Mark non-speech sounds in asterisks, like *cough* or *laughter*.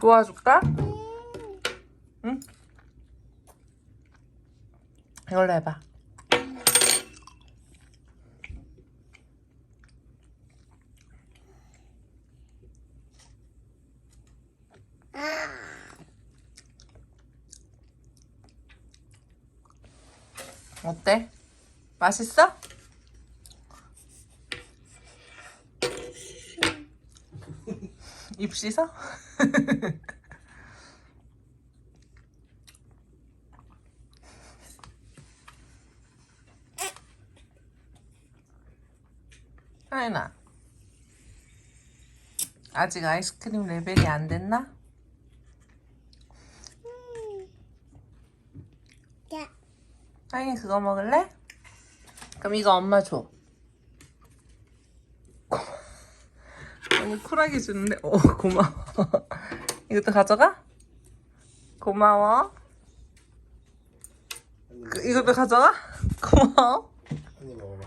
도와줄까? 응? 이걸로 해봐. 어때? 맛있어? 입 씻어? *laughs* 하연아 아직 아이스크림 레벨이 안 됐나? 자, 하연이 그거 먹을래? 그럼 이거 엄마 줘 너무 쿨하게 주는데 어 고마워 *laughs* 이것도 가져가? 고마워 그, 이것도 가져가? *laughs* 고마워 한입 먹을래?